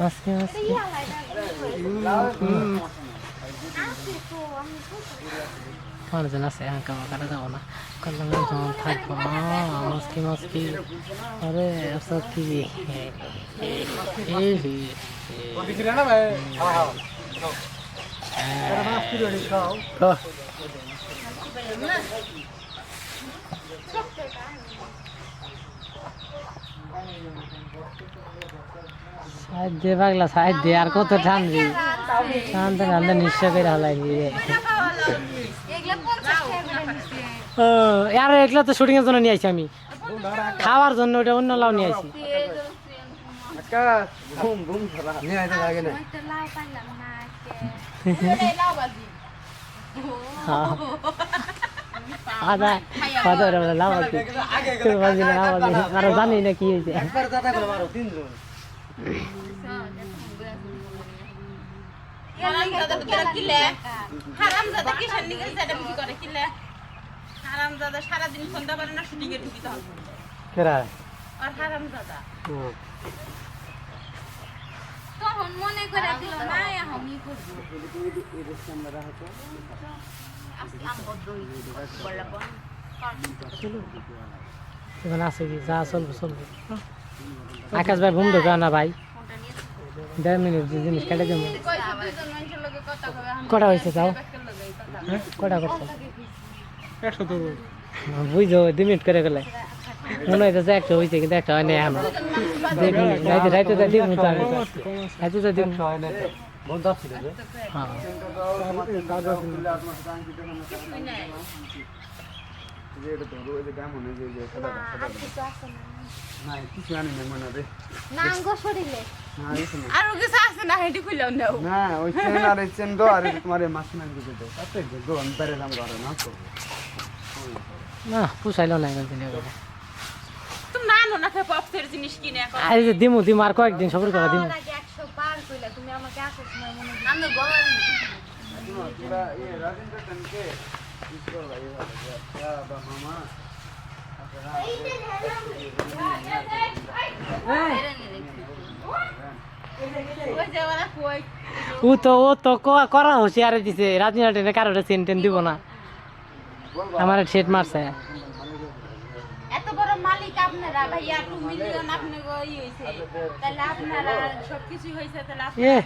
আজকে আজকে মানুষজন আছে হাঁকা কাটা যাবো না কারণ যখন থাকবো মাস্কি মাস্কি আরে সব কি সাইড দিয়ে পাগলা সাইড দিয়ে আর কত টানবি টানতে টানতে নিশ্চয় করে হলাই ও আর এগুলো তো শুটিং এর জন্য নিয়ে আসি আমি। খাওয়ার জন্য ওটা অন্য লাউ নিয়ে আসি হ্যাঁ। আদা আদা ওটা লাউ আছে। তুই বাজি লাউ আছে আর জানি না কি হয়েছে। হারামজাদা কিসের নিগে সেটা কি করে? কিলে? হারামজাদা সারাদিন সন্ধ্যা পারে না শুটিং এ ঢুকিতে হবে। কেরা আর হারামজাদা? তখন মনে করে দিল না করব। এখানে আছে কি? যা চলবে চলবে। আকাশ ভাই ঘুম ঢোকা না ভাই? দেড় মিনিট যে জিনিস কেটে দেবো। কটা হয়েছে তাও হ্যাঁ কটা করছ? বুঝছ দুই মিনিট করে গেলে। মনে হইতেছে একটা হয়েছে কিন্তু একটা হয় না এখন। দেখি রাইতে রাইতে তো দিব তো আমি রাইতে তো দিব হ্যাঁ না পুষাইলো না তুমি না ফে পপসের জিনিস কিনে এখন? আর এই যে দিমু দিমু আর কয়েকদিন সবর করে দিমু। আগে একশো বার কইলা তুমি আমাকে সময় মনে। আমি তোরা এই রাজেন্দ্র টেনকে ইসকর ভাই ইয়া বা মামা ও তো ও তো ক- করা হুঁশিয়ারে দিছে রাজনীতি টেনে কারোটা টেন দিব না। আমার সেট মারছে। এত বড় মালিক আপনারা ভাইয়া টু মিলিয়ন আপনাকে ই হয়েছে তাহলে আপনারা সবকিছু হয়েছে তাহলে আপনারা